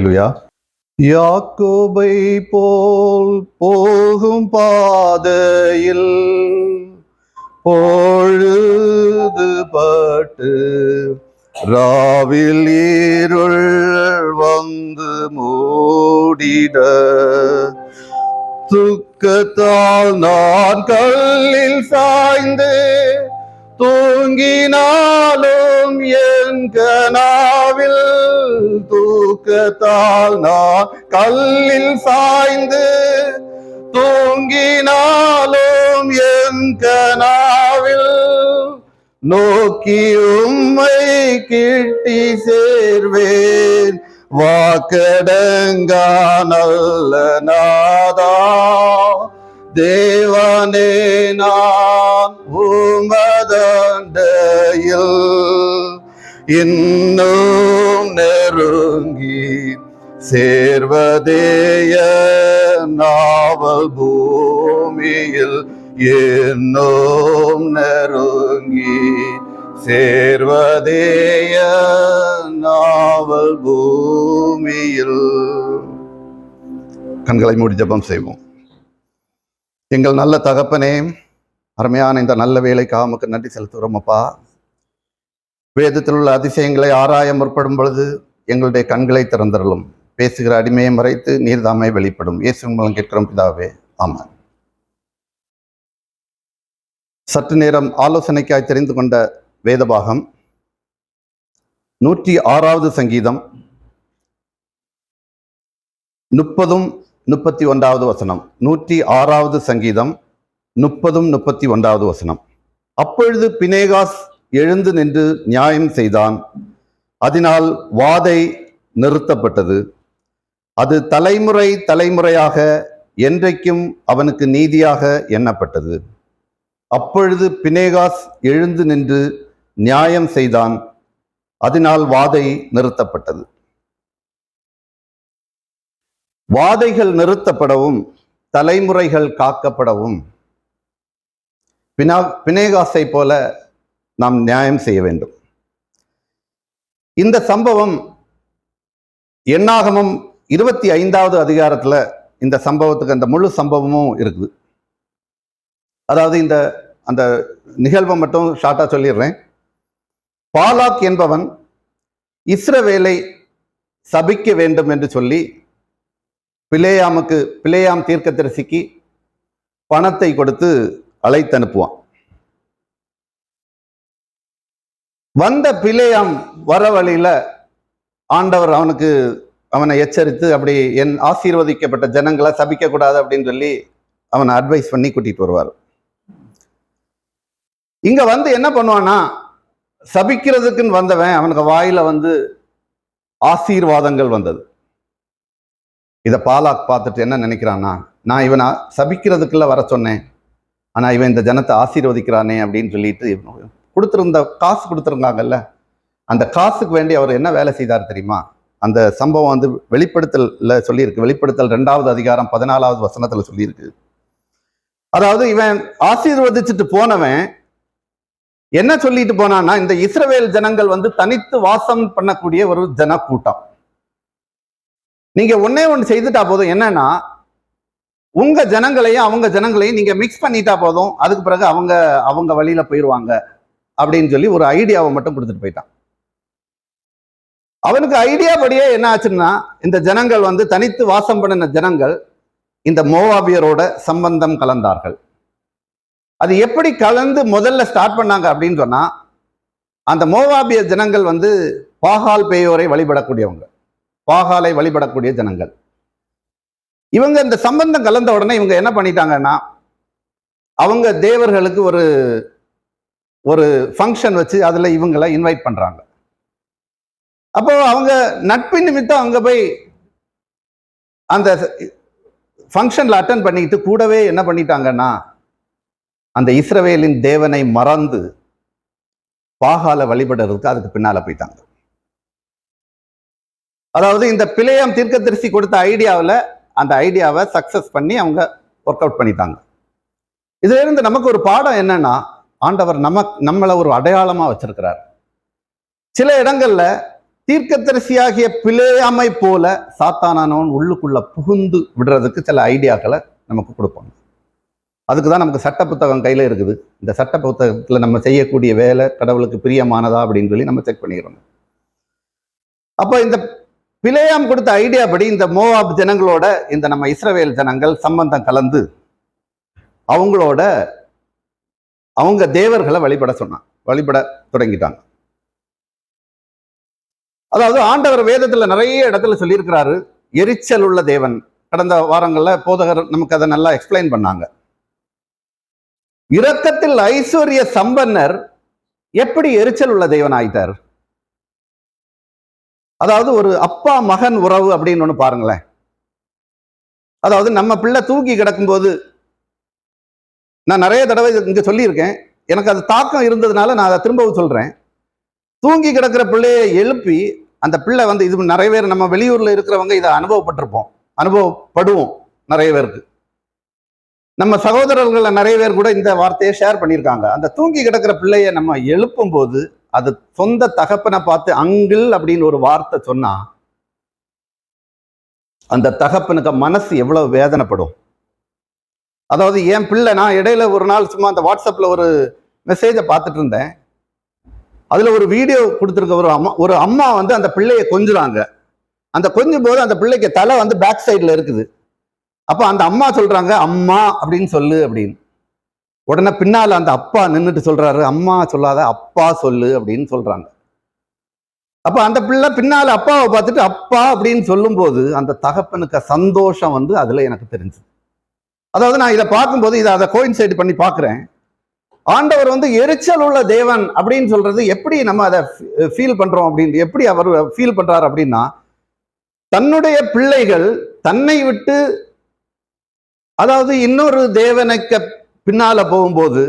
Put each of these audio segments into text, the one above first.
ஹalleluya யாக்கோபை போல் போகும் பாதையில் பொழுது பட்டு ராவில் ஈருள் வந்து மூடிட துக்கத்தால் நான் கல்லில் சாய்ந்து தூங்கினாலும் என் கனாவில் தூ தூக்கத்தால் நான் கல்லில் சாய்ந்து தூங்கினாலும் என் கனாவில் நோக்கி உம்மை கிட்டி சேர்வேன். வாக்கடங்கா நல்ல நாதா. தேவனே நான் உமதண்டையில் இன்னும் நெருங்கி சேர்வதேய நாவல் பூமியில் என்னோம் நெருங்கி சேர்வதேய நாவல் பூமியில் கண்களை மூடி ஜபம் செய்வோம். எங்கள் நல்ல தகப்பனே அருமையான இந்த நல்ல வேலை காமுக்கு நன்றி செலுத்துகிறோம் அப்பா. வேதத்தில் உள்ள அதிசயங்களை ஆராய முற்படும் பொழுது எங்களுடைய கண்களை திறந்திரலும் பேசுகிற அடிமையை மறைத்து நீர்தாமை வெளிப்படும். இயேசு மூலம் கேட்கிறோம் பிதாவே ஆமாம் சற்று நேரம் ஆலோசனைக்காய் தெரிந்து கொண்ட வேதபாகம் நூற்றி ஆறாவது சங்கீதம் முப்பதும் முப்பத்தி ஒன்றாவது வசனம். நூற்றி ஆறாவது சங்கீதம் முப்பதும் முப்பத்தி ஒன்றாவது வசனம். அப்பொழுது பினேகாஸ் எழுந்து நின்று நியாயம் செய்தான். அதனால் வாதை நிறுத்தப்பட்டது. அது தலைமுறை தலைமுறையாக என்றைக்கும் அவனுக்கு நீதியாக எண்ணப்பட்டது. அப்பொழுது பினேகாஸ் எழுந்து நின்று நியாயம் செய்தான். அதனால் வாதை நிறுத்தப்பட்டது. வாதைகள் நிறுத்தப்படவும் தலைமுறைகள் காக்கப்படவும் பினா பினேகாஸை போல நாம் நியாயம் செய்ய வேண்டும். இந்த சம்பவம் எண்ணாகமம் இருபத்தி ஐந்தாவது அதிகாரத்தில் இந்த சம்பவத்துக்கு அந்த முழு சம்பவமும் இருக்குது. அதாவது இந்த அந்த நிகழ்வை மட்டும் ஷார்ட்டாக சொல்லிடுறேன். பாலாக் என்பவன் இஸ்ரவேலை சபிக்க வேண்டும் என்று சொல்லி பிளேயாமுக்கு பிளேயாம் தீர்க்கதரிசிக்கு பணத்தை கொடுத்து அழைத்து அனுப்புவான். வந்த பிளேயாம் வர வழியில் ஆண்டவர் அவனுக்கு அவனை எச்சரித்து அப்படி என் ஆசீர்வதிக்கப்பட்ட ஜனங்களை சபிக்க கூடாது அப்படின்னு சொல்லி அவனை அட்வைஸ் பண்ணி கூட்டிகிட்டு வருவார். இங்கே வந்து என்ன பண்ணுவான்னா சபிக்கிறதுக்குன்னு வந்தவன் அவனுக்கு வாயில் வந்து ஆசீர்வாதங்கள் வந்தது. இதை பாலாக் பார்த்துட்டு என்ன நினைக்கிறான்னா நான் இவனை சபிக்கிறதுக்குள்ள வர சொன்னேன் ஆனால் இவன் இந்த ஜனத்தை ஆசீர்வதிக்கிறானே அப்படின்னு சொல்லிட்டு கொடுத்துருந்த காசு கொடுத்துருந்தாங்கல்ல அந்த காசுக்கு வேண்டி அவர் என்ன வேலை செய்தார் தெரியுமா? அந்த சம்பவம் வந்து வெளிப்படுத்தலில் சொல்லியிருக்கு. வெளிப்படுத்தல் ரெண்டாவது அதிகாரம் பதினாலாவது வசனத்தில் சொல்லியிருக்கு. அதாவது இவன் ஆசீர்வதிச்சுட்டு போனவன் என்ன சொல்லிட்டு போனான்னா இந்த இஸ்ரவேல் ஜனங்கள் வந்து தனித்து வாசம் பண்ணக்கூடிய ஒரு ஜன கூட்டம் நீங்க ஒன்னே ஒன்று செய்துட்டா போதும். என்னன்னா உங்க ஜனங்களையும் அவங்க ஜனங்களையும் நீங்க மிக்ஸ் பண்ணிட்டா போதும். அதுக்கு பிறகு அவங்க அவங்க வழியில போயிடுவாங்க அப்படின்னு சொல்லி ஒரு ஐடியாவை மட்டும் கொடுத்துட்டு போயிட்டான். அவனுக்கு ஐடியா படியே என்ன ஆச்சுன்னா இந்த ஜனங்கள் வந்து தனித்து வாசம் பண்ணின ஜனங்கள் இந்த மோவாபியரோட சம்பந்தம் கலந்தார்கள். அது எப்படி கலந்து முதல்ல ஸ்டார்ட் பண்ணாங்க அப்படின்னு சொன்னா அந்த மோவாபிய ஜனங்கள் வந்து பாகால் பேயோரை வழிபடக்கூடியவங்க. பாகாலை வழிபடக்கூடிய ஜனங்கள். இவங்க இந்த சம்பந்தம் கலந்த உடனே இவங்க என்ன பண்ணிட்டாங்கன்னா அவங்க தேவர்களுக்கு ஒரு ஒரு ஃபங்க்ஷன் வச்சு அதில் இவங்களை இன்வைட் பண்ணுறாங்க அப்போ அவங்க நட்பு நிமித்தம் அங்க போய் அந்த ஃபங்க்ஷன்ல அட்டன் பண்ணிக்கிட்டு கூடவே என்ன பண்ணிட்டாங்கன்னா அந்த இஸ்ரவேலின் தேவனை மறந்து பாகால வழிபடுறதுக்கு அதுக்கு பின்னால போயிட்டாங்க. அதாவது இந்த பிழையாம் தீர்க்கதரிசி கொடுத்த ஐடியாவில் அந்த ஐடியாவை சக்சஸ் பண்ணி அவங்க ஒர்க் அவுட் பண்ணிட்டாங்க. இதிலிருந்து நமக்கு ஒரு பாடம் என்னன்னா ஆண்டவர் நமக் நம்மளை ஒரு அடையாளமாக வச்சிருக்கிறார். சில இடங்கள்ல தீர்க்கதரிசியாகிய பிழையாமை போல சாத்தானானவன் உள்ளுக்குள்ள புகுந்து விடுறதுக்கு சில ஐடியாக்களை நமக்கு கொடுப்பாங்க. அதுக்கு தான் நமக்கு சட்ட புத்தகம் கையில் இருக்குது. இந்த சட்ட புத்தகத்தில் நம்ம செய்யக்கூடிய வேலை கடவுளுக்கு பிரியமானதா அப்படின்னு சொல்லி நம்ம செக் பண்ணிக்கிறோம். அப்போ இந்த பிழையாம் கொடுத்த ஐடியா படி இந்த மோவாப் ஜனங்களோட இந்த நம்ம இஸ்ரவேல் ஜனங்கள் சம்பந்தம் கலந்து அவங்களோட அவங்க தேவர்களை வழிபட சொன்னான். வழிபட தொடங்கிட்டாங்க. அதாவது ஆண்டவர் வேதத்துல நிறைய இடத்துல சொல்லியிருக்கிறாரு எரிச்சல் உள்ள தேவன். கடந்த வாரங்கள்ல போதகர் நமக்கு அதை நல்லா எக்ஸ்பிளைன் பண்ணாங்க. இரக்கத்தில் ஐஸ்வர்ய சம்பன்னர் எப்படி எரிச்சல் உள்ள தேவன் ஆயிட்டார்? அதாவது ஒரு அப்பா மகன் உறவு அப்படின்னு ஒன்று பாருங்களேன். அதாவது நம்ம பிள்ளை தூக்கி கிடக்கும்போது நான் நிறைய தடவை இங்கே சொல்லியிருக்கேன். எனக்கு அது தாக்கம் இருந்ததுனால நான் அதை திரும்பவும் சொல்கிறேன் தூங்கி கிடக்கிற பிள்ளையை எழுப்பி அந்த பிள்ளை வந்து இது நிறைய பேர் நம்ம வெளியூர்ல இருக்கிறவங்க இதை அனுபவப்பட்டிருப்போம். அனுபவப்படுவோம் நிறைய பேருக்கு. நம்ம சகோதரர்களை நிறைய பேர் கூட இந்த வார்த்தையை ஷேர் பண்ணியிருக்காங்க. அந்த தூங்கி கிடக்கிற பிள்ளையை நம்ம எழுப்பும் போது அது சொந்த தகப்பனை பார்த்து அங்கிள் அப்படின்னு ஒரு வார்த்தை சொன்னா அந்த தகப்பனுக்கு மனசு எவ்வளவு வேதனைப்படும். அதாவது என் பிள்ளை நான் இடையில ஒரு நாள் சும்மா அந்த வாட்ஸ்அப்ல ஒரு மெசேஜை பார்த்துட்டு இருந்தேன். அதில் ஒரு வீடியோ கொடுத்துருக்க ஒரு அம்மா ஒரு அம்மா வந்து அந்த பிள்ளையை கொஞ்சுறாங்க. அந்த கொஞ்சும் போது அந்த பிள்ளைக்கு தலை வந்து பேக் சைடில் இருக்குது. அப்போ அந்த அம்மா சொல்கிறாங்க அம்மா அப்படின்னு சொல்லு அப்படின்னு. உடனே பின்னால் அந்த அப்பா நின்றுட்டு சொல்கிறாரு அம்மா சொல்லாத அப்பா சொல்லு அப்படின்னு சொல்கிறாங்க அப்போ அந்த பிள்ளை பின்னால் அப்பாவை பார்த்துட்டு அப்பா அப்படின்னு சொல்லும்போது அந்த தகப்பனுக்கு சந்தோஷம் வந்து அதில் எனக்கு தெரிஞ்சு அதாவது நான் இதை பார்க்கும்போது இதை அதை கோயின்சைடு பண்ணி பார்க்குறேன். ஆண்டவர் வந்து எரிச்சல் உள்ள தேவன் அப்படின்னு சொல்றது எப்படி நம்ம அதை ஃபீல் பண்றோம் அப்படின்னு எப்படி அவர் ஃபீல் பண்றாரு அப்படின்னா தன்னுடைய பிள்ளைகள் தன்னை விட்டு அதாவது இன்னொரு தேவனுக்கு பின்னால போகும்போது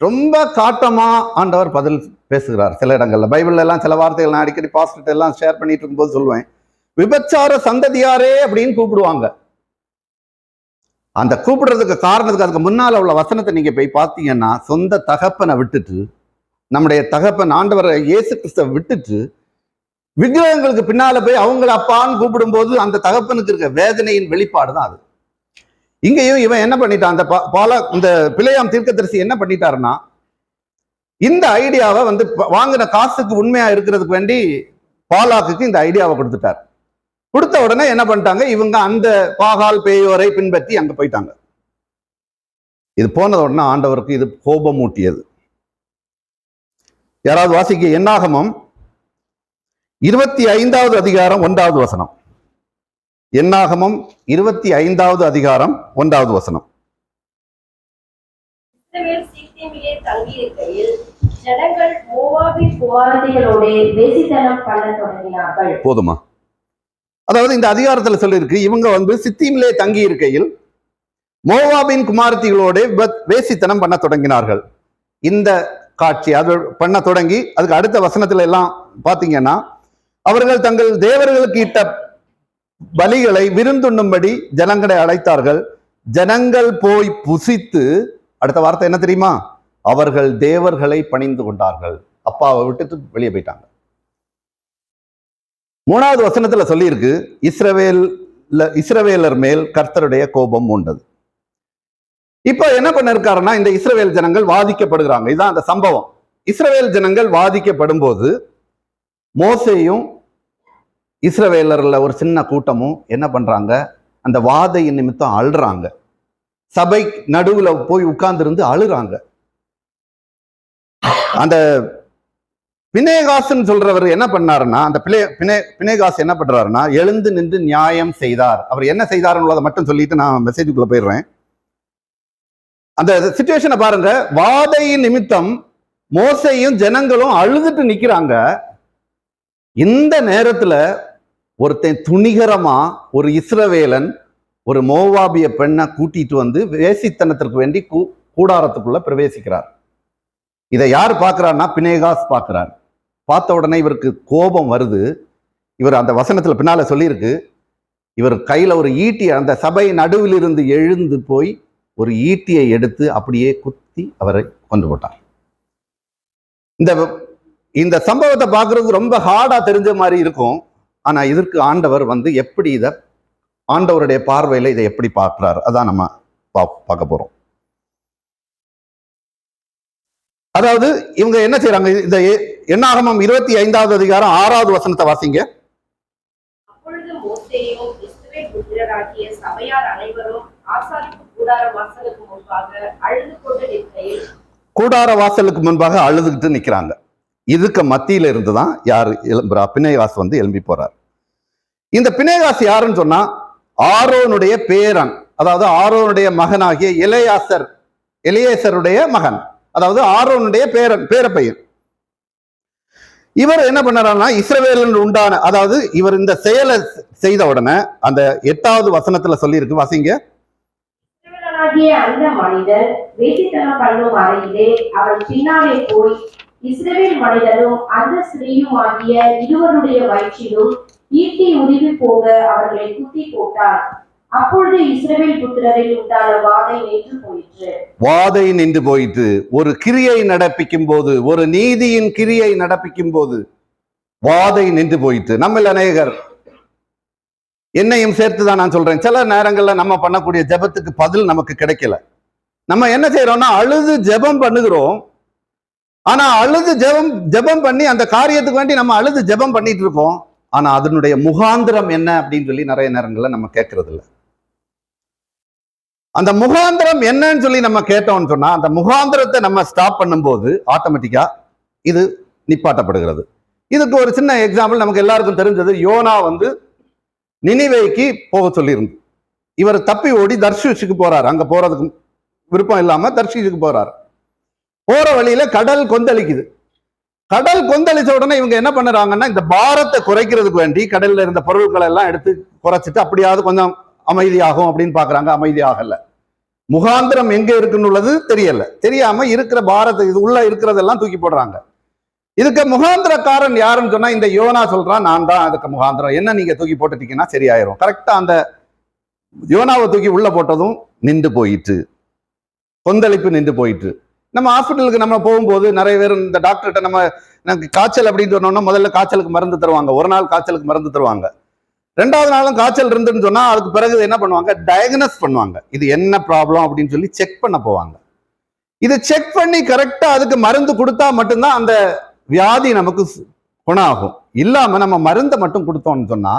ரொம்ப காட்டமா ஆண்டவர் பதில் பேசுகிறார். சில இடங்கள்ல பைபிள்ல எல்லாம் சில வார்த்தைகள் நான் அடிக்கடி பாஸ்டர் எல்லாம் ஷேர் பண்ணிட்டு இருக்கும்போது சொல்லுவேன். விபச்சார சந்ததியாரே அப்படின்னு கூப்பிடுவாங்க. அந்த கூப்பிடுறதுக்கு காரணத்துக்கு அதுக்கு முன்னால் உள்ள வசனத்தை நீங்கள் போய் பார்த்தீங்கன்னா சொந்த தகப்பனை விட்டுட்டு நம்முடைய தகப்பன் ஆண்டவரை இயேசு கிறிஸ்தவ விட்டுட்டு விக்கிரகங்களுக்கு பின்னால் போய் அவங்கள அப்பான்னு கூப்பிடும்போது அந்த தகப்பனுக்கு இருக்க வேதனையின் வெளிப்பாடு தான் அது. இங்கேயும் இவன் என்ன பண்ணிட்டான்? அந்த பால பாலா இந்த பிள்ளையாம் தீர்க்கதரிசி என்ன பண்ணிட்டாருன்னா இந்த ஐடியாவை வந்து ப- வாங்கின காசுக்கு உண்மையா இருக்கிறதுக்கு வேண்டி பாலாக்குக்கு இந்த ஐடியாவை கொடுத்துட்டார். கொடுத்த உடனே என்ன பண்ணிட்டாங்க? இவங்க அந்த பாகால் பேயோரை பின்பற்றி அங்க போயிட்டாங்க. இது போனது உடனே ஆண்டவருக்கு இது கோபம் மூட்டியது யாராவது வாசிக்க என்னாகமம் இருபத்தி ஐந்தாவது அதிகாரம் ஒன்றாவது வசனம். என்னாகமம் இருபத்தி ஐந்தாவது அதிகாரம் ஒன்றாவது வசனம். போதுமா? அதாவது இந்த அதிகாரத்துல சொல்லியிருக்கு இவங்க வந்து சித்தியிலே தங்கி இருக்கையில் மோவாபின் குமாரத்திகளோட வேசித்தனம் பண்ண தொடங்கினார்கள். இந்த காட்சி அது பண்ண தொடங்கி அதுக்கு அடுத்த வசனத்துல எல்லாம் பாத்தீங்கன்னா அவர்கள் தங்கள் தேவர்களுக்கு இட்ட பலிகளை விருந்துண்ணும்படி ஜனங்களை அழைத்தார்கள். ஜனங்கள் போய் புசித்து அடுத்த வார்த்தை என்ன தெரியுமா? அவர்கள் தேவர்களை பணிந்து கொண்டார்கள். அப்பாவை விட்டுட்டு வெளியே போயிட்டாங்க. மூணாவது வசனத்தில் சொல்லியிருக்கு இஸ்ரவேல் இஸ்ரவேலர் மேல் கர்த்தருடைய கோபம் உண்டது இப்போ என்ன பண்ணிருக்காருன்னா இந்த இஸ்ரவேல் ஜனங்கள் வாதிக்கப்படுகிறாங்க. இதுதான் அந்த சம்பவம். இஸ்ரவேல் ஜனங்கள் வாதிக்கப்படும் போது மோசையும் இஸ்ரவேலரில் ஒரு சின்ன கூட்டமும் என்ன பண்ணுறாங்க அந்த வாதையின் நிமித்தம் அழுறாங்க. சபை நடுவில் போய் உட்கார்ந்திருந்து அழுறாங்க. அந்த பினேகாசுன்னு சொல்றவர் என்ன பண்ணாருன்னா அந்த பிளே பினே பினேகாஸ் என்ன பண்றாருன்னா எழுந்து நின்று நியாயம் செய்தார். அவர் என்ன செய்தாருன்றதை மட்டும் சொல்லிட்டு நான் மெசேஜுக்குள்ள போயிடுறேன். அந்த சுச்சுவேஷனை பாருங்க வாதையின் நிமித்தம் மோசையும் ஜனங்களும் அழுதுட்டு நிக்கிறாங்க. இந்த நேரத்துல ஒருத்தன் துணிகரமா ஒரு இஸ்ரவேலன் ஒரு மோவாபிய பெண்ணை கூட்டிட்டு வந்து வேசித்தனத்திற்கு வேண்டி கூ- கூடாரத்துக்குள்ள பிரவேசிக்கிறார். இதை யார் பார்க்கறாருன்னா பினேகாஸ் பார்க்கிறார். பார்த்த உடனே இவருக்கு கோபம் வருது. இவர் அந்த வசனத்துல பின்னால சொல்லியிருக்கு இவர் கையில ஒரு ஈட்டி அந்த சபை நடுவில் இருந்து எழுந்து போய் ஒரு ஈட்டியை எடுத்து அப்படியே குத்தி அவரை கொண்டு போட்டார். இந்த இந்த சம்பவத்தை பார்க்கறதுக்கு ரொம்ப ஹார்டா தெரிஞ்ச மாதிரி இருக்கும். ஆனா இதற்கு ஆண்டவர் வந்து எப்படி இதை ஆண்டவருடைய பார்வையில இதை எப்படி பார்க்குறாரு? அதான் நம்ம பா- பார்க்க போறோம். அதாவது இவங்க என்ன செய்யறாங்க இந்த எ- எண்ணாகமம் இருபத்தி ஐந்தாவது அதிகாரம் ஆறாவது வசனத்தை வாசிங்க. கூடார வாசலுக்கு முன்பாக அழுதுகிட்டு நிக்கிறாங்க இதுக்கு மத்தியில இருந்து தான் யார் எழும்புறா? பிணைகாஸ் வந்து எழும்பி போறார். இந்த பிணைகாஸ் யாருன்னு சொன்னா ஆரோனுடைய பேரன் அதாவது ஆரோனுடைய மகனாகிய இளையாசர் எலியேசருடைய மகன் அதாவது ஆரோனுடைய பேரன் பேரப்பையன். இவர் என்ன பண்ணறாருன்னா இஸ்ரவேலன் உண்டான அதாவது இவர் இந்த செயலை செய்த உடனே அந்த எட்டாவது வசனத்துல சொல்லியிருக்கு வாசிங்க. அந்த மனிதர் வேசித்தனம் பண்ணும் அறையிலே அவன் பின்னாலே போய் இஸ்ரவேல் மனிதனும் அந்த ஸ்திரீயும் ஆகிய இருவருடைய வயிற்றிலும் ஈட்டி உருவி போக அவர்களை குத்தி போட்டார். அப்பொழுது இஸ்ரவேல் புத்திரரில் உண்டான வாதை நின்று போயிற்று. வாதை நின்று போயிட்டு ஒரு கிரியை நடப்பிக்கும் போது ஒரு நீதியின் கிரியை நடப்பிக்கும் போது வாதை நின்று போயிட்டு நம்ம அநேகர் என்னையும் சேர்த்து தான் நான் சொல்றேன். சில நேரங்களில் நம்ம பண்ணக்கூடிய ஜெபத்துக்கு பதில் நமக்கு கிடைக்கல. நம்ம என்ன செய்யறோம்னா அழுது ஜெபம் பண்ணுகிறோம். ஆனா அழுது ஜெபம் ஜெபம் பண்ணி அந்த காரியத்துக்கு வேண்டி நம்ம அழுது ஜெபம் பண்ணிட்டு இருக்கோம் ஆனா அதனுடைய முகாந்திரம் என்ன அப்படின்னு சொல்லி நிறைய நேரங்களில் நம்ம கேட்கறது இல்லை அந்த முகாந்திரம் என்னன்னு சொல்லி நம்ம கேட்டோம்னு சொன்னா அந்த முகாந்திரத்தை நம்ம ஸ்டாப் பண்ணும்போது ஆட்டோமேட்டிக்கா இது நிப்பாட்டப்படுகிறது. இதுக்கு ஒரு சின்ன எக்ஸாம்பிள் நமக்கு எல்லாருக்கும் தெரிஞ்சது. யோனா வந்து நினைவைக்கு போக சொல்லியிருந்து. இவர் தப்பி ஓடி தர்ஷிஷுக்கு போறாரு. அங்க போறதுக்கு விருப்பம் இல்லாம தர்ஷிஷுக்கு போறாரு. போற வழியில கடல் கொந்தளிக்குது. கடல் கொந்தளிச்ச உடனே இவங்க என்ன பண்ணுறாங்கன்னா இந்த பாரத்தை குறைக்கிறதுக்கு வேண்டி கடல்ல இருந்த பொருட்களை எல்லாம் எடுத்து குறைச்சிட்டு அப்படியாவது கொஞ்சம் அமைதியாகும் அப்படின்னு பார்க்குறாங்க. அமைதியாகல முகாந்திரம் எங்கே இருக்குன்னு உள்ளது தெரியல. தெரியாம இருக்கிற பாரத இது உள்ள இருக்கிறதெல்லாம் தூக்கி போடுறாங்க. இதுக்கு முகாந்திரக்காரன் யாருன்னு சொன்னா இந்த யோனா சொல்றான் நான் தான் அதுக்கு முகாந்திரம். என்ன நீங்க தூக்கி போட்டுட்டீங்கன்னா சரியாயிரும். கரெக்டா அந்த யோனாவை தூக்கி உள்ள போட்டதும் நின்று போயிட்டு கொந்தளிப்பு நின்று போயிட்டு நம்ம ஹாஸ்பிட்டலுக்கு நம்ம போகும்போது நிறைய பேர் இந்த டாக்டர்கிட்ட நம்ம காய்ச்சல் அப்படின்னு சொன்னோம்னா முதல்ல காய்ச்சலுக்கு மருந்து தருவாங்க. ஒரு நாள் காய்ச்சலுக்கு மருந்து தருவாங்க. ரெண்டாவது நாளும் காய்ச்சல் இருந்துன்னு சொன்னா அதுக்கு பிறகு என்ன பண்ணுவாங்க? டயக்னஸ் பண்ணுவாங்க. இது என்ன ப்ராப்ளம் அப்படின்னு சொல்லி செக் பண்ண போவாங்க. இது செக் பண்ணி கரெக்டா அதுக்கு மருந்து கொடுத்தா மட்டும்தான் அந்த வியாதி நமக்கு குணம் ஆகும் இல்லாம நம்ம மருந்தை மட்டும் கொடுத்தோம்னு சொன்னா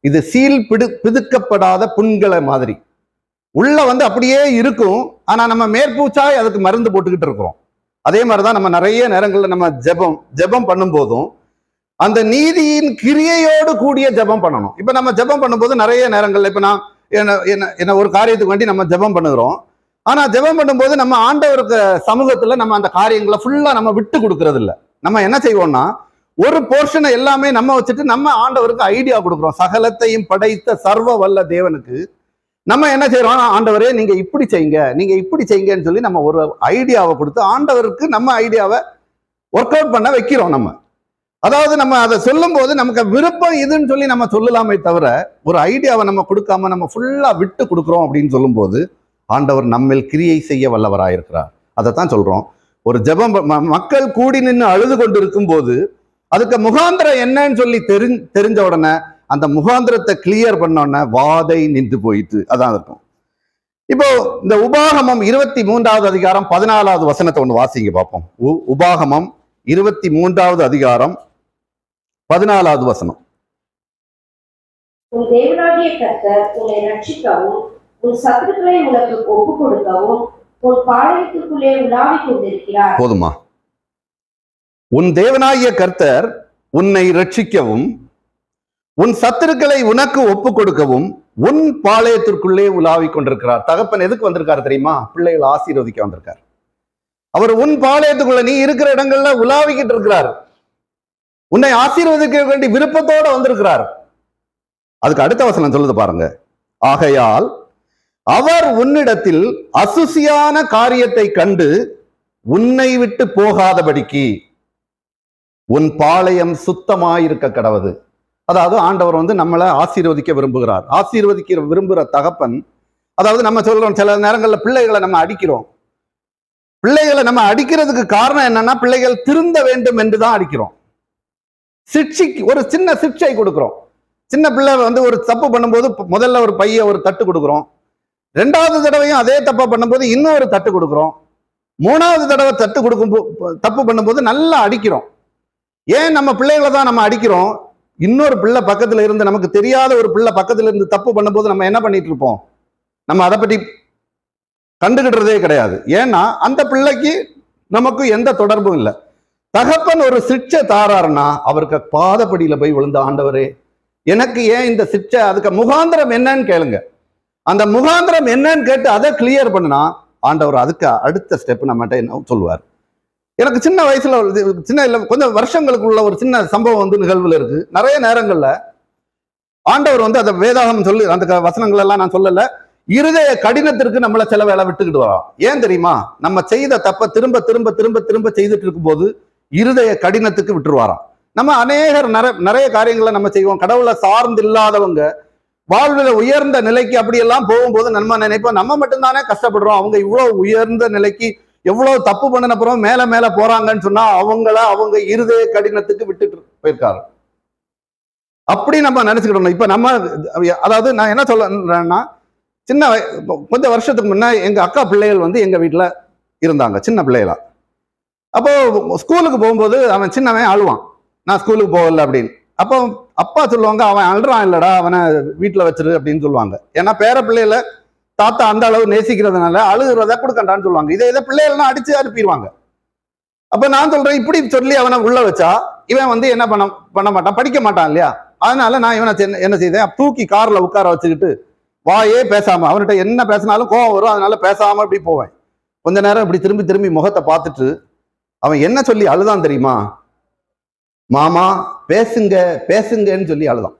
இது சீல் பிடு பிதுக்கப்படாத புண்களை மாதிரி. உள்ள வந்து அப்படியே இருக்கும். ஆனா நம்ம மேற்பூச்சாய் அதுக்கு மருந்து போட்டுக்கிட்டு இருக்கிறோம். அதே மாதிரிதான் நம்ம நிறைய நேரங்களில் நம்ம ஜெபம் ஜெபம் பண்ணும்போதும் அந்த நீதியின் கிரியையோடு கூடிய ஜெபம் பண்ணணும். இப்போ நம்ம ஜெபம் பண்ணும்போது நிறைய நேரங்கள்ல இப்போ நான் என்ன என்ன என்ன ஒரு காரியத்துக்கு வேண்டி நம்ம ஜெபம் பண்ணுகிறோம். ஆனால் ஜெபம் பண்ணும்போது நம்ம ஆண்டவருக்கு சமூகத்தில் நம்ம அந்த காரியங்களை ஃபுல்லாக நம்ம விட்டு கொடுக்கறது இல்லை நம்ம என்ன செய்வோம்னா ஒரு போர்ஷனை எல்லாமே நம்ம வச்சுட்டு நம்ம ஆண்டவருக்கு ஐடியா கொடுக்குறோம். சகலத்தையும் படைத்த சர்வ வல்ல தேவனுக்கு நம்ம என்ன செய்யறோம் ஆண்டவரே நீங்க இப்படி செய்யுங்க. நீங்க இப்படி செய்யுங்கன்னு சொல்லி நம்ம ஒரு ஐடியாவை கொடுத்து ஆண்டவருக்கு நம்ம ஐடியாவை ஒர்க் அவுட் பண்ண வைக்கிறோம் நம்ம. அதாவது நம்ம அதை சொல்லும் போது நமக்கு விருப்பம் இதுன்னு சொல்லி நம்ம சொல்லலாமே தவிர ஒரு ஐடியாவை நம்ம கொடுக்காம நம்ம ஃபுல்லா விட்டு கொடுக்குறோம் அப்படின்னு சொல்லும்போது ஆண்டவர் நம்மில் கிரியை செய்ய வல்லவராயிருக்கிறார். அதை தான் சொல்றோம். ஒரு ஜெபம் மக்கள் கூடி நின்று அழுது கொண்டு இருக்கும்போது அதுக்கு முகாந்திரம் என்னன்னு சொல்லி தெரி தெரிஞ்ச உடனே அந்த முகாந்திரத்தை கிளியர் பண்ணோடனே வாதை நின்று போயிட்டு அதான் இருக்கும். இப்போ இந்த உபாகமம் இருபத்தி மூன்றாவது அதிகாரம் பதினாலாவது வசனத்தை ஒன்று வாசிங்க பார்ப்போம். உ- உபாகமம் இருபத்தி மூன்றாவது அதிகாரம் பதினாலாவது வசனம். உன் தேவனாகிய கர்த்தர் உன்னை ரட்சிக்கவும் உன் சத்துருக்களை உனக்கு ஒப்புக் கொடுக்கவும் உன் பாளையத்திற்குள்ளே உலாவிக் கொண்டிருக்கிறார். போதுமா? உன் தேவனாகிய கர்த்தர் உன்னை ரட்சிக்கவும் உன் சத்துருக்களை உனக்கு ஒப்பு கொடுக்கவும் உன் பாளையத்திற்குள்ளே உலாவிக் கொண்டிருக்கிறார். தகப்பன் எதுக்கு வந்திருக்காரு தெரியுமா? பிள்ளைகளை ஆசீர்வதிக்க வந்திருக்கார். அவர் உன் பாளையத்துக்குள்ள நீ இருக்கிற இடங்கள்ல உலாவிக்கிட்டு இருக்கிறார். உன்னை ஆசீர்வதிக்க வேண்டிய விருப்பத்தோட வந்திருக்கிறார். அதுக்கு அடுத்த வசனம் சொல்லுது பாருங்க. ஆகையால் அவர் உன்னிடத்தில் அசுசியான காரியத்தை கண்டு உன்னை விட்டு போகாதபடிக்கு உன் பாளையம் சுத்தமாயிருக்க கடவுது. அதாவது ஆண்டவர் வந்து நம்மளை ஆசீர்வதிக்க விரும்புகிறார். ஆசீர்வதிக்க விரும்புகிற தகப்பன் அதாவது நம்ம சொல்றோம் சில நேரங்களில் பிள்ளைகளை நம்ம அடிக்கிறோம். பிள்ளைகளை நம்ம அடிக்கிறதுக்கு காரணம் என்னன்னா பிள்ளைகள் திருந்த வேண்டும் என்று தான் அடிக்கிறோம். சிக்ஷைக்கு ஒரு சின்ன சிக்ஷை கொடுக்குறோம். சின்ன பிள்ளை வந்து ஒரு தப்பு பண்ணும்போது முதல்ல ஒரு பைய ஒரு தட்டு கொடுக்குறோம். ரெண்டாவது தடவையும் அதே தப்பா பண்ணும்போது இன்னொரு தட்டு கொடுக்குறோம். மூணாவது தடவை தட்டு கொடுக்கும் போ- தப்பு பண்ணும்போது நல்லா அடிக்கிறோம். ஏன் நம்ம பிள்ளைகளை தான் நம்ம அடிக்கிறோம்? இன்னொரு பிள்ளை பக்கத்துல இருந்து நமக்கு தெரியாத ஒரு பிள்ளை பக்கத்துல இருந்து தப்பு பண்ணும்போது நம்ம என்ன பண்ணிட்டு இருப்போம்? நம்ம அதை பற்றி கண்டுகிடுறதே கிடையாது. ஏன்னா அந்த பிள்ளைக்கு நமக்கு எந்த தொடர்பும் இல்லை. தகப்பன் ஒரு சிக்ஷை தாராருன்னா அவருக்கு பாதப்படியில போய் விழுந்த ஆண்டவரே. எனக்கு ஏன் இந்த சிக்ஷை அதுக்கு முகாந்திரம் என்னன்னு கேளுங்க. அந்த முகாந்திரம் என்னன்னு கேட்டு அதை கிளியர் பண்ணுனா ஆண்டவர் அதுக்கு அடுத்த ஸ்டெப் நம்மகிட்ட என்ன சொல்லுவார். எனக்கு சின்ன வயசுல சின்ன இல்லை கொஞ்சம் வருஷங்களுக்குள்ள ஒரு சின்ன சம்பவம் வந்து நிகழ்வில் இருக்கு. நிறைய நேரங்கள்ல ஆண்டவர் வந்து அதை வேதாகம் சொல்லி அந்த க- வசனங்கள் எல்லாம் நான் சொல்லலை. இருதய கடினத்திற்கு நம்மளை சில வேலை விட்டுக்கிட்டு வரோம் ஏன் தெரியுமா? நம்ம செய்த தப்ப திரும்ப திரும்ப திரும்ப திரும்ப செய்துட்டு இருக்கும்போது இருதய கடினத்துக்கு விட்டுருவாராம். நம்ம அநேகர் நிறைய நிறைய காரியங்களை நம்ம செய்வோம். கடவுளை சார்ந்து இல்லாதவங்க வாழ்வில் உயர்ந்த நிலைக்கு அப்படியெல்லாம் போகும்போது நம்ம நினைப்போம் நம்ம மட்டும்தானே கஷ்டப்படுறோம். அவங்க இவ்வளோ உயர்ந்த நிலைக்கு எவ்வளோ தப்பு பண்ணினப்புறம் மேலே மேலே போகிறாங்கன்னு போறாங்கன்னு சொன்னா அவங்கள அவங்க இருதய கடினத்துக்கு விட்டுட்டு போயிருக்காரு. அப்படி நம்ம நினைச்சுக்கிட்டோம் இப்போ நம்ம அதாவது நான் என்ன சொல்றேன்னா சின்ன கொஞ்சம் வருஷத்துக்கு முன்னே எங்கள் அக்கா பிள்ளைகள் வந்து எங்கள் வீட்டில் இருந்தாங்க. சின்ன பிள்ளைகளாக அப்போ ஸ்கூலுக்கு போகும்போது அவன் சின்னவன் அழுவான். நான் ஸ்கூலுக்கு போகல அப்படின்னு. அப்போ அப்பா சொல்லுவாங்க அவன் அழுறான் இல்லடா அவனை வீட்டில் வச்சிரு அப்படின்னு சொல்லுவாங்க. ஏன்னா பேர பிள்ளைகள தாத்தா அந்த அளவு நேசிக்கிறதுனால அழுகிறத கொடுக்கண்டான்னு சொல்லுவாங்க. இதை இதை பிள்ளைகள்லாம் அடிச்சு அனுப்பிடுவாங்க அப்ப நான் சொல்றேன் இப்படி சொல்லி அவனை உள்ள வச்சா இவன் வந்து என்ன பண்ண பண்ண மாட்டான்? படிக்க மாட்டான் இல்லையா? அதனால நான் இவனை என்ன செய்தேன்? தூக்கி கார்ல உட்கார வச்சுக்கிட்டு வாயே பேசாம அவன்கிட்ட என்ன பேசினாலும் கோவம் வரும். அதனால பேசாம இப்படி போவேன். கொஞ்ச நேரம் இப்படி திரும்பி திரும்பி முகத்தை பார்த்துட்டு அவன் என்ன சொல்லி அழுதான் தெரியுமா? மாமா பேசுங்க பேசுங்கன்னு சொல்லி அழுதான்.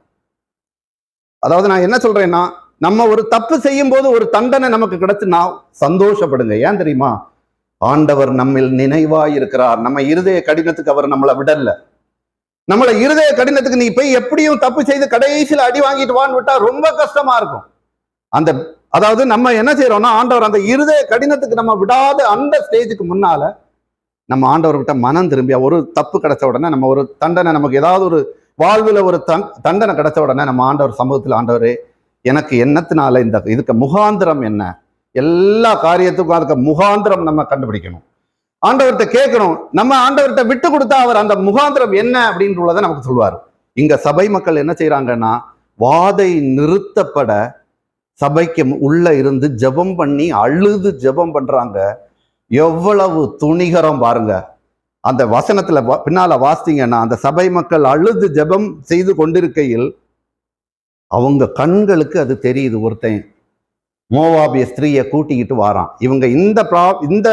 அதாவது நான் என்ன சொல்றேன்னா நம்ம ஒரு தப்பு செய்யும் போது ஒரு தண்டனை நமக்கு கிடைச்சுன்னா சந்தோஷப்படுங்க. ஏன் தெரியுமா? ஆண்டவர் நம்மில் நினைவா இருக்கிறார் நம்ம இருதய கடினத்துக்கு அவர் நம்மளை விடல. நம்மள இருதய கடினத்துக்கு நீ போய் எப்படியும் தப்பு செய்து கடைசியில் அடி வாங்கிட்டு வான்னு விட்டா ரொம்ப கஷ்டமா இருக்கும். அந்த அதாவது நம்ம என்ன செய்யறோம்னா ஆண்டவர் அந்த இருதய கடினத்துக்கு நம்ம விடாத அந்த ஸ்டேஜுக்கு முன்னால நம்ம ஆண்டவர்கிட்ட மனம் திரும்பி ஒரு தப்பு கிடைச்ச உடனே நம்ம ஒரு தண்டனை நமக்கு ஏதாவது ஒரு வாழ்வில் ஒரு தன் தண்டனை கிடைச்ச உடனே நம்ம ஆண்டவர் சமூகத்தில் ஆண்டவர் எனக்கு என்னத்தினால இந்த இதுக்கு முகாந்திரம் என்ன? எல்லா காரியத்துக்கும் அதுக்கு முகாந்திரம் நம்ம கண்டுபிடிக்கணும். ஆண்டவர்கிட்ட கேட்கணும் நம்ம ஆண்டவர்கிட்ட விட்டு கொடுத்தா அவர் அந்த முகாந்திரம் என்ன அப்படின்றத நமக்கு சொல்லுவார். இங்க சபை மக்கள் என்ன செய்யறாங்கன்னா வாதை நிறுத்தப்பட சபைக்கு உள்ள இருந்து ஜெபம் பண்ணி அழுது ஜெபம் பண்றாங்க. எவ்வளவு துணிகரம் பாருங்க. அந்த வசனத்துல பின்னால வாசித்தீங்கன்னா அந்த சபை மக்கள் அழுது ஜெபம் செய்து கொண்டிருக்கையில் அவங்க கண்களுக்கு அது தெரியுது. ஒருத்தன் மோவாபிய ஸ்திரீயை கூட்டிக்கிட்டு வாரான். இவங்க இந்த ப்ரா இந்த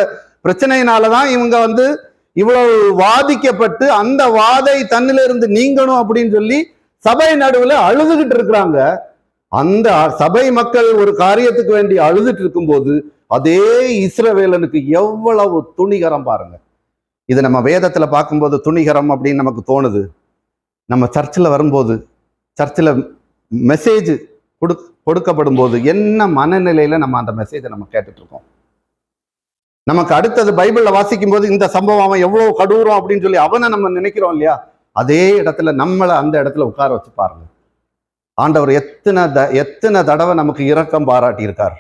பிரச்சனையினால தான் இவங்க வந்து இவ்வளவு வாதிக்கப்பட்டு அந்த வாதை தன்னிலிருந்து நீங்கணும் அப்படின்னு சொல்லி சபை நடுவில் அழுதுகிட்டு இருக்கிறாங்க. அந்த சபை மக்கள் ஒரு காரியத்துக்கு வேண்டி அழுதுட்டு இருக்கும்போது அதே இஸ்ரவேலனுக்கு எவ்வளவு துணிகரம் பாருங்க. இது நம்ம வேதத்துல பார்க்கும்போது துணிகரம் அப்படின்னு நமக்கு தோணுது. நம்ம சர்ச்சில் வரும்போது சர்ச்சில் மெசேஜ் கொடு கொடுக்கப்படும் போது என்ன மனநிலையில நம்ம அந்த மெசேஜை நம்ம கேட்டுட்டு இருக்கோம் நமக்கு அடுத்தது பைபிள்ல வாசிக்கும் போது இந்த சம்பவம் அவன் எவ்வளவு கடூரம் அப்படின்னு சொல்லி அவனை நம்ம நினைக்கிறோம் இல்லையா? அதே இடத்துல நம்மளை அந்த இடத்துல உட்கார வச்சு பாருங்க. ஆண்டவர் எத்தனை த எத்தனை தடவை நமக்கு இரக்கம் பாராட்டி இருக்கார்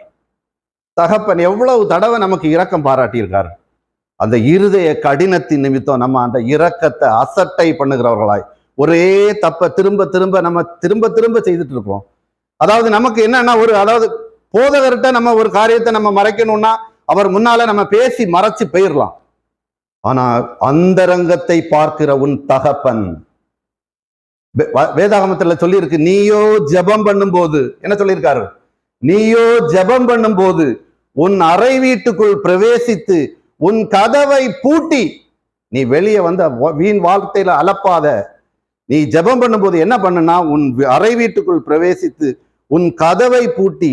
தகப்பன் எவ்வளவு தடவை நமக்கு இரக்கம் பாராட்டியிருக்காரு? அந்த இருதய கடினத்தின் நிமித்தம் நம்ம அந்த இரக்கத்தை அசட்டை பண்ணுகிறவர்களாய் ஒரே தப்ப திரும்ப திரும்ப நம்ம திரும்ப திரும்ப செய்துட்டு இருக்கிறோம் அதாவது நமக்கு என்னன்னா ஒரு அதாவது போதகர்கிட்ட நம்ம ஒரு காரியத்தை நம்ம மறைக்கணும்னா அவர் முன்னால நம்ம பேசி மறைச்சு போயிடலாம் ஆனா அந்தரங்கத்தை பார்க்கிற உன் தகப்பன் வ- வேதாகமத்துல சொல்லியிருக்கு நீயோ ஜெபம் பண்ணும்போது என்ன சொல்லியிருக்காரு? நீயோ ஜெபம் பண்ணும்போது உன் அறை வீட்டுக்குள் பிரவேசித்து உன் கதவை பூட்டி நீ வெளியே வந்த வீண் வார்த்தையில அலப்பாத. நீ ஜெபம் பண்ணும்போது என்ன பண்ணுனா உன் அறை வீட்டுக்குள் பிரவேசித்து உன் கதவை பூட்டி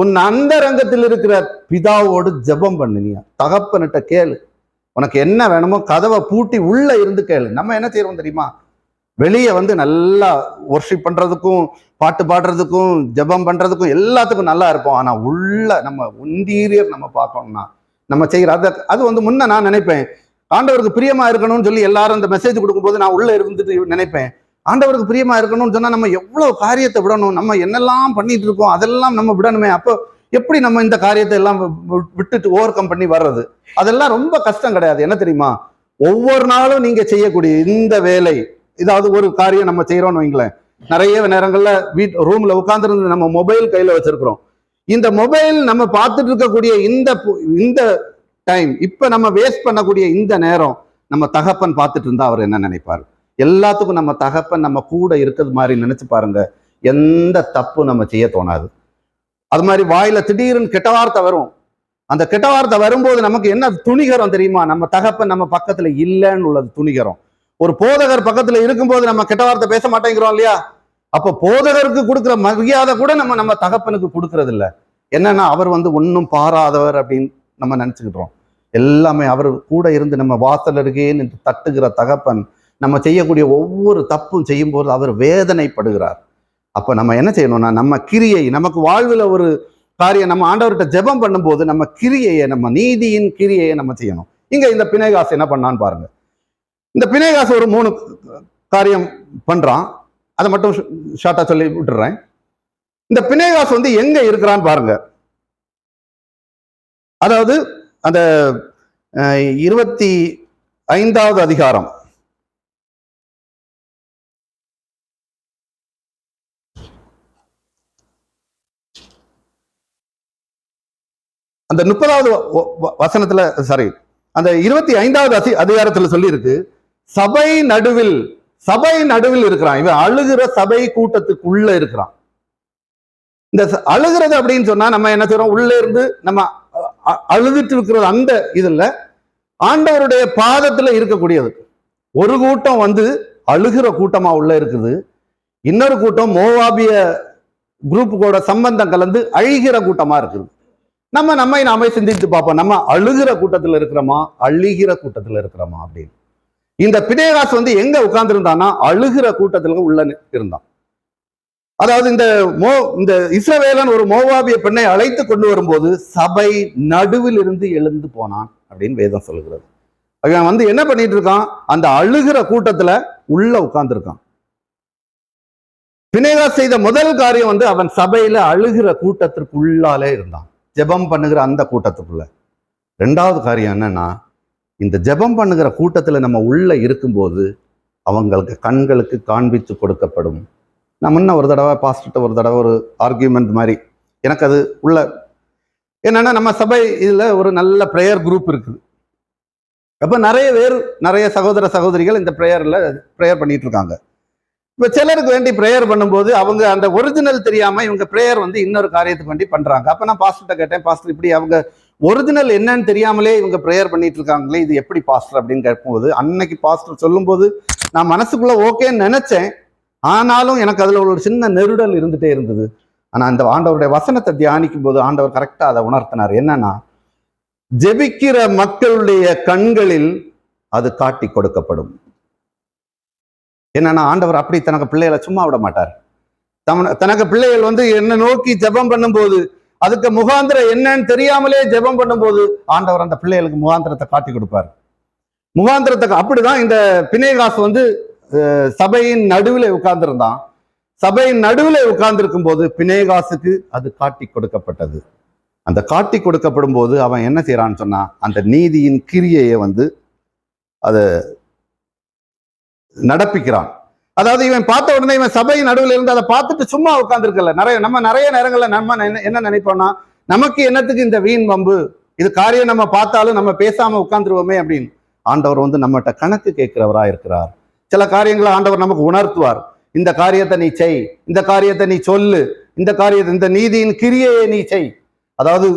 உன் அந்தரங்கத்தில் இருக்கிற பிதாவோடு ஜெபம் பண்ணினியா தகப்பனிட்ட கேளு. உனக்கு என்ன வேணுமோ கதவை பூட்டி உள்ள இருந்து கேளு. நம்ம என்ன செய்யறோம் தெரியுமா? வெளியே வந்து நல்லா ஒர்ஷிப் பண்ணுறதுக்கும் பாட்டு பாடுறதுக்கும் ஜெபம் பண்ணுறதுக்கும் எல்லாத்துக்கும் நல்லா இருப்போம். ஆனால் உள்ள நம்ம இன்டீரியர் நம்ம பார்க்கணும்னா நம்ம செய்கிற அது அது வந்து முன்ன நான் நினைப்பேன். ஆண்டவருக்கு பிரியமா இருக்கணும்னு சொல்லி எல்லாரும் அந்த மெசேஜ் கொடுக்கும்போது நான் உள்ள இருந்துட்டு நினைப்பேன். ஆண்டவருக்கு பிரியமா இருக்கணும்னு சொன்னா நம்ம எவ்வளவு காரியத்தை விடணும் நம்ம என்னெல்லாம் பண்ணிட்டு இருக்கோம் அதெல்லாம் நம்ம விடணுமே. அப்போ எப்படி நம்ம இந்த காரியத்தை எல்லாம் விட்டுட்டு ஓவர் கம் பண்ணி வர்றது? அதெல்லாம் ரொம்ப கஷ்டம் கிடையாது. என்ன தெரியுமா? ஒவ்வொரு நாளும் நீங்க செய்யக்கூடிய இந்த வேலை ஏதாவது ஒரு காரியம் நம்ம செய்யறோம்னு வைங்களேன். நிறைய நேரங்கள்ல வீட் ரூம்ல உட்காந்துருந்து நம்ம மொபைல் கையில வச்சிருக்கிறோம். இந்த மொபைல் நம்ம பார்த்துட்டு இருக்கக்கூடிய இந்த இந்த டைம் இப்ப நம்ம வேஸ்ட் பண்ணக்கூடிய இந்த நேரம் நம்ம தகப்பன் பார்த்துட்டு இருந்தா அவர் என்ன நினைப்பாரு? எல்லாத்துக்கும் நம்ம தகப்பன் நம்ம கூட இருக்கிறது மாதிரி நினைச்சு பாருங்க. எந்த தப்பு நம்ம செய்ய தோணாது. அது மாதிரி வாயில திடீர்னு கெட்ட வார்த்தை வரும். அந்த கெட்ட வார்த்தை வரும்போது நமக்கு என்ன துணிகரம் தெரியுமா? நம்ம தகப்பன் நம்ம பக்கத்துல இல்லைன்னு உள்ளது துணிகரம். ஒரு போதகர் பக்கத்துல இருக்கும்போது நம்ம கெட்ட வார்த்தை பேச மாட்டேங்கிறோம் இல்லையா? அப்ப போதகருக்கு கொடுக்குற மரியாதை கூட நம்ம நம்ம தகப்பனுக்கு கொடுக்கறது இல்ல என்னன்னா அவர் வந்து ஒன்றும் பாராதவர் அப்படின்னு நம்ம நினைச்சுக்கிட்டோம். எல்லாமே அவர் கூட இருந்து நம்ம வாசல் அருகே நின்று தட்டுகிற தகப்பன் நம்ம செய்யக்கூடிய ஒவ்வொரு தப்பும் செய்யும்போது அவர் வேதனைப்படுகிறார். அப்ப நம்ம என்ன செய்யணும்னா நம்ம கிரியை நமக்கு வாழ்வில் ஒரு காரியம் நம்ம ஆண்டவர்கிட்ட ஜெபம் பண்ணும்போது நம்ம கிரியையை நம்ம நீதியின் கிரியையை நம்ம செய்யணும். இங்க இந்த பிணைகாசு என்ன பண்ணான்னு பாருங்க. இந்த பிணைகாசு ஒரு மூணு காரியம் பண்றான். அதை மட்டும் ஷார்ட்டா சொல்லி விட்டுறேன். இந்த பிணையகாசு வந்து எங்க இருக்கிறான்னு பாருங்க. அதாவது அந்த இருபத்தி ஐந்தாவது அதிகாரம். அந்த முப்பதாவது வ- வ- வசனத்துல சாரி அந்த இருபத்தி ஐந்தாவது அதிகாரத்துல சொல்லி இருக்கு சபை நடுவில் சபை நடுவில் இருக்கிறான். இவன் அழுகிற சபை கூட்டத்துக்குள்ள இருக்கிறான். இந்த ச- அழுகிறது அப்படின்னு சொன்னா நம்ம என்ன செய்யறோம் உள்ள இருந்து நம்ம அ- அழுதுட்டு இருக்கிறது அந்த இதுல ஆண்டவருடைய பாதத்துல இருக்கக்கூடியது. ஒரு கூட்டம் வந்து அழுகிற கூட்டமா உள்ள இருக்குது. இன்னொரு கூட்டம் மோவாபிய குரூப்புக்கோட கூட சம்பந்தம் கலந்து அழிகிற கூட்டமா இருக்குது. நம்ம நம்மை நாமே சிந்தித்து பார்ப்போம். நம்ம அழுகிற கூட்டத்துல இருக்கிறோமா? அழுகிற கூட்டத்துல இருக்கிறோமா அப்படின்னு. இந்த பினேகாஸ் வந்து எங்க உட்கார்ந்துருந்தான்னா அழுகிற கூட்டத்துல உள்ள இருந்தான். அதாவது இந்த மோ இந்த இஸ்ரவேலன் ஒரு மோவாபிய பெண்ணை அழைத்து கொண்டு வரும்போது சபை நடுவில் இருந்து எழுந்து போனான் அப்படின்னு வேதம் சொல்லுகிறது. அவன் வந்து என்ன பண்ணிட்டு இருக்கான்? அந்த அழுகிற கூட்டத்துல உள்ள உட்கார்ந்துருக்கான். பினேகா செய்த முதல் காரியம் வந்து அவன் சபையில அழுகிற கூட்டத்திற்குள்ளாலே இருந்தான். ஜெபம் பண்ணுகிற அந்த கூட்டத்துக்குள்ள. ரெண்டாவது காரியம் என்னன்னா இந்த ஜெபம் பண்ணுகிற கூட்டத்தில் நம்ம உள்ளே இருக்கும்போது அவங்களுக்கு கண்களுக்கு காண்பித்து கொடுக்கப்படும். நான் முன்ன ஒரு தடவை பாஸ்டர்கிட்ட ஒரு தடவை ஒரு ஆர்கியூமெண்ட் மாதிரி எனக்கு அது உள்ள என்னென்னா நம்ம சபை இதில் ஒரு நல்ல ப்ரேயர் குரூப் இருக்குது. அப்போ நிறைய பேர் நிறைய சகோதர சகோதரிகள் இந்த ப்ரேயரில் ப்ரேயர் பண்ணிட்டு இருக்காங்க. இப்போ சிலருக்கு வேண்டி ப்ரேயர் பண்ணும்போது அவங்க அந்த ஒரிஜினல் தெரியாமல் இவங்க ப்ரேயர் வந்து இன்னொரு காரியத்துக்கு வேண்டி பண்ணுறாங்க அப்போ நான் பாஸ்டர்கிட்ட கேட்டேன் பாஸ்டர் இப்படி அவங்க ஒரிஜினல் என்னன்னு தெரியாமலே இவங்க ப்ரேயர் பண்ணிட்டு இருக்காங்களே இது எப்படி பாஸ்டர் அப்படின்னு கேட்கும்போது அன்னைக்கு பாஸ்டர் சொல்லும்போது நான் மனசுக்குள்ள ஓகேன்னு நினைச்சேன். ஆனாலும் எனக்கு அதுல ஒரு சின்ன நெருடல் இருந்துட்டே இருந்தது. ஆனா அந்த ஆண்டவருடைய வசனத்தை தியானிக்கும் போது ஆண்டவர் கரெக்டா அதை உணர்த்தினார். என்னன்னா ஜெபிக்கிற மக்களுடைய கண்களில் அது காட்டி கொடுக்கப்படும். என்னன்னா ஆண்டவர் அப்படி தனக்கு பிள்ளைகளை சும்மா விட மாட்டார். தம- தனக்கு பிள்ளைகள் வந்து என்ன நோக்கி ஜெபம் பண்ணும்போது அதுக்கு முகாந்திரம் என்னன்னு தெரியாமலே ஜெபம் பண்ணும்போது ஆண்டவர் அந்த பிள்ளைகளுக்கு முகாந்திரத்தை காட்டி கொடுப்பார். முகாந்திரத்தை அப்படிதான் இந்த பிணைகாசு வந்து சபையின் நடுவில் உட்கார்ந்திருந்தான். சபையின் நடுவில் உட்கார்ந்திருக்கும் போது பிணைகாசுக்கு அது காட்டி கொடுக்கப்பட்டது. அந்த காட்டி கொடுக்கப்படும் போது அவன் என்ன செய்யறான்னு சொன்னா அந்த நீதியின் கிரியையை வந்து அதை நடப்பிக்கிறான். அதாவது இவன் பார்த்த உடனே இவன் சபை நடுவில் இருந்து அதை பார்த்துட்டு சும்மா உட்காந்துருக்கல நிறைய நம்ம நிறைய நேரங்களில் நம்ம என்ன- என்ன நினைப்போம்னா நமக்கு என்னத்துக்கு இந்த வீண் வம்பு? இது காரியம் நம்ம பார்த்தாலும் நம்ம பேசாம உட்காந்துருவோமே அப்படின்னு. ஆண்டவர் வந்து நம்மகிட்ட கணக்கு கேட்கிறவரா இருக்கிறார். சில காரியங்களை ஆண்டவர் நமக்கு உணர்த்துவார். இந்த காரியத்தை நீ செய் இந்த காரியத்தை நீ சொல்லு இந்த காரியத்தை இந்த நீதியின் கிரியையை நீ செய். அதாவது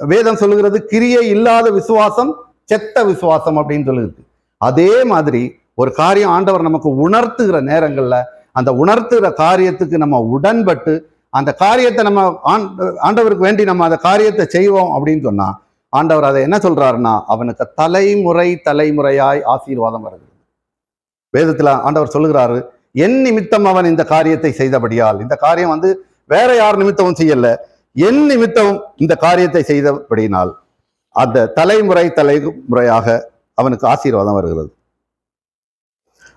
வேதம் சொல்லுகிறது கிரியை இல்லாத விசுவாசம் செத்த விசுவாசம் அப்படின்னு சொல்லுது அதே மாதிரி ஒரு காரியம் ஆண்டவர் நமக்கு உணர்த்துகிற நேரங்களில் அந்த உணர்த்துகிற காரியத்துக்கு நம்ம உடன்பட்டு அந்த காரியத்தை நம்ம ஆண்ட- ஆண்டவருக்கு வேண்டி நம்ம அந்த காரியத்தை செய்வோம் அப்படின்னு சொன்னா ஆண்டவர் அதை என்ன சொல்றாருன்னா அவனுக்கு தலைமுறை தலைமுறையாய் ஆசீர்வாதம் வருகிறது. வேதத்தில் ஆண்டவர் சொல்லுகிறாரு என் நிமித்தம் அவன் இந்த காரியத்தை செய்தபடியால். இந்த காரியம் வந்து வேற யார் நிமித்தமும் செய்யல. என் நிமித்தம் இந்த காரியத்தை செய்தபடியினால் அந்த தலைமுறை தலைமுறையாக அவனுக்கு ஆசீர்வாதம் வருகிறது.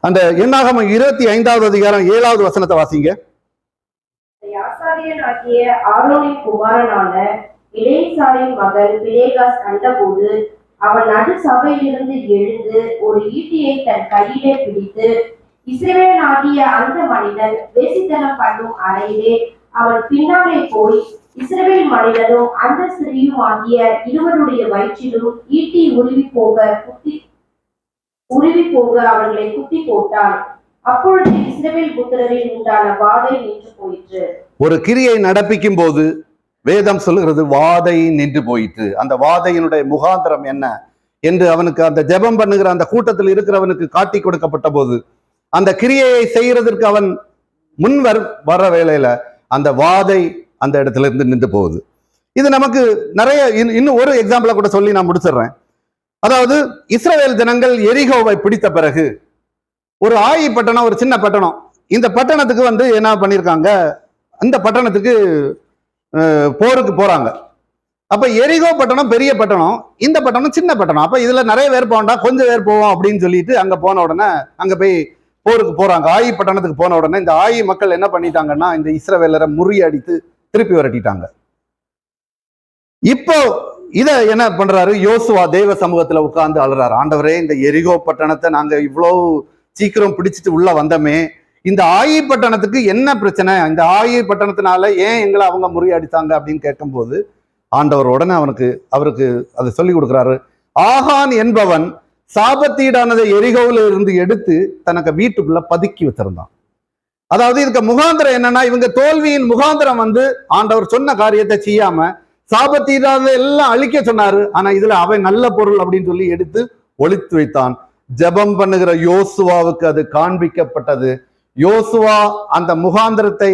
அந்த என்னாகம இருபத்தி ஐந்தாவது அதிகாரம் ஏழாவது வசனத்தை வாசிங்க. குமாரனான கண்டபோது அவன் நடு சபையிலிருந்து எழுந்து ஒரு ஈட்டியை தன் கையிலே பிடித்து இஸ்ரவேலாகிய அந்த மனிதன் வேசித்தனம் பண்ணும் அறையிலே அவன் பின்னாலே போய் இஸ்ரேல் மனிதனும் அந்த ஸ்திரீயும் ஆகிய இருவருடைய வயிற்றிலும் ஈட்டி உருவி போக குத்தி உருவி போக அவர்களை குத்தி போட்டான். அப்பொழுது இஸ்ரவேல் புத்திரரில் உண்டான வாதை நின்று போயிற்று. ஒரு கிரியை நடப்பிக்கும் போது வேதம் சொல்கிறது வாதை நின்று போயிற்று. அந்த வாதையினுடைய முகாந்திரம் என்ன என்று அவனுக்கு அந்த ஜெபம் பண்ணுகிற அந்த கூட்டத்தில் இருக்கிறவனுக்கு காட்டி கொடுக்கப்பட்ட போது அந்த கிரியையை செய்யறதற்கு அவன் முன் வர் வர வேளையில அந்த வாதை அந்த இடத்துல இருந்து நின்று போகுது. இது நமக்கு நிறைய இன்னும் ஒரு எக்ஸாம்பிளை கூட சொல்லி நான் முடிச்சிடுறேன். அதாவது இஸ்ரேல் ஜனங்கள் எரிகோவை பிடித்த பிறகு ஒரு ஆயி பட்டணம் ஒரு சின்ன பட்டணம் இந்த பட்டணத்துக்கு வந்து என்ன பண்ணியிருக்காங்க அந்த பட்டணத்துக்கு போருக்கு போறாங்க. அப்ப எரிகோ பட்டணம் பெரிய பட்டணம் இந்த பட்டணம் சின்ன பட்டணம். அப்ப இதுல நிறைய பேர் போகண்டா கொஞ்சம் பேர் போவோம் அப்படின்னு சொல்லிட்டு அங்க போன உடனே அங்க போய் போருக்கு போறாங்க. ஆயி பட்டணத்துக்கு போன உடனே இந்த ஆயி மக்கள் என்ன பண்ணிட்டாங்கன்னா இந்த இஸ்ரவேலரை முறியடித்து திருப்பி விரட்டிட்டாங்க. இப்போ இதை என்ன பண்றாரு? யோசுவா தேவ சமூகத்துல உட்கார்ந்து அழுறாரு. ஆண்டவரே இந்த எரிகோ பட்டணத்தை நாங்க இவ்வளவு சீக்கிரம் பிடிச்சிட்டு உள்ள வந்தோமே இந்த ஆயி பட்டணத்துக்கு என்ன பிரச்சனை? இந்த ஆயி பட்டணத்தினால ஏன் எங்களை அவங்க முறியடித்தாங்க அப்படின்னு கேட்கும்போது ஆண்டவர் உடனே அவனுக்கு அவருக்கு அதை சொல்லி கொடுக்குறாரு. ஆகான் என்பவன் சாபத்தீடானதை எரிகோவில் இருந்து எடுத்து தனக்கு வீட்டுக்குள்ள பதுக்கி வச்சிருந்தான். அதாவது இதுக்கு முகாந்திரம் என்னன்னா இவங்க தோல்வியின் முகாந்திரம் வந்து ஆண்டவர் சொன்ன காரியத்தை செய்யாம சாபத்தீடானதை எல்லாம் அழிக்க சொன்னாரு. ஆனா இதுல அவன் நல்ல பொருள் அப்படின்னு சொல்லி எடுத்து ஒளித்து வைத்தான். ஜெபம் பண்ணுகிற யோசுவாவுக்கு அது காண்பிக்கப்பட்டது. யோசுவா அந்த முகாந்திரத்தை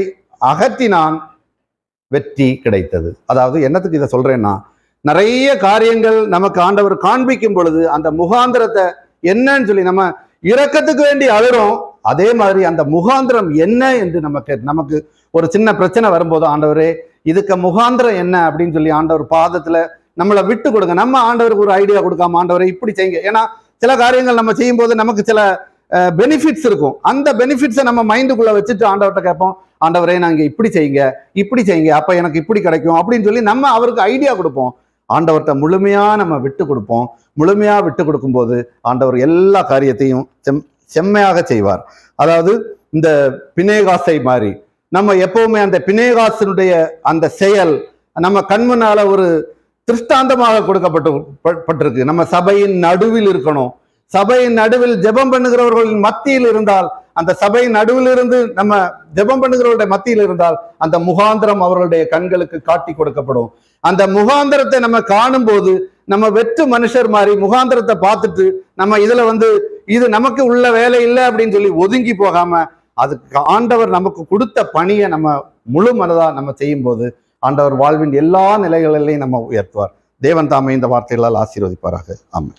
அகற்றினான். வெற்றி கிடைத்தது. அதாவது என்னத்துக்கு இதை சொல்றேன்னா நிறைய காரியங்கள் நமக்கு ஆண்டவர் காண்பிக்கும் பொழுது அந்த முகாந்திரத்தை என்னன்னு சொல்லி நம்ம இறக்கத்துக்கு வேண்டி அழுறோம். அதே மாதிரி அந்த முகாந்திரம் என்ன என்று நமக்கு நமக்கு ஒரு சின்ன பிரச்சனை வரும்போது ஆண்டவரே இதுக்கு முகாந்திரம் என்ன அப்படின்னு சொல்லி ஆண்டவர் பாதத்துல நம்மளை விட்டு கொடுங்க. நம்ம ஆண்டவருக்கு ஒரு ஐடியா கொடுக்காம ஆண்டவரை இப்படி செய்யுங்க. ஏன்னா சில காரியங்கள் நம்ம செய்யும்போது நமக்கு சில பெனிஃபிட்ஸ் இருக்கும். அந்த பெனிஃபிட்ஸை நம்ம மைண்டுக்குள்ள வச்சுட்டு ஆண்டவர்கிட்ட கேட்போம் ஆண்டவரே நாங்க இப்படி செய்யுங்க இப்படி செய்யுங்க அப்ப எனக்கு இப்படி கிடைக்கும் அப்படின்னு சொல்லி நம்ம அவருக்கு ஐடியா கொடுப்போம். ஆண்டவர்கிட்ட முழுமையா நம்ம விட்டு கொடுப்போம். முழுமையா விட்டு கொடுக்கும்போது ஆண்டவர் எல்லா காரியத்தையும் செம் செம்மையாக செய்வார். அதாவது இந்த பினேகாசை மாதிரி நம்ம எப்பவுமே அந்த பினேகாசனுடைய அந்த செயல் நம்ம கண்முன்னால ஒரு திருஷ்டாந்தமாக கொடுக்கப்பட்டு பட்டிருக்கு. நம்ம சபையின் நடுவில் இருக்கணும். சபையின் நடுவில் ஜெபம் பண்ணுகிறவர்களின் மத்தியில் இருந்தால் அந்த சபையின் நடுவில் இருந்து நம்ம ஜெபம் பண்ணுகிறவருடைய மத்தியில் இருந்தால் அந்த முகாந்திரம் அவர்களுடைய கண்களுக்கு காட்டி கொடுக்கப்படும். அந்த முகாந்திரத்தை நம்ம காணும்போது நம்ம வெற்று மனுஷர் மாதிரி முகாந்திரத்தை பார்த்துட்டு நம்ம இதுல வந்து இது நமக்கு உள்ள வேலை இல்லை அப்படின்னு சொல்லி ஒதுங்கி போகாம அதுக்கு ஆண்டவர் நமக்கு கொடுத்த பணியை நம்ம முழு மனதா நம்ம செய்யும்போது ஆண்டவர் வாழ்வின் எல்லா நிலைகளிலையும் நம்ம உயர்த்துவார். தேவன் தாமே இந்த வார்த்தைகளால் ஆசீர்வதிப்பாராக. ஆமாம்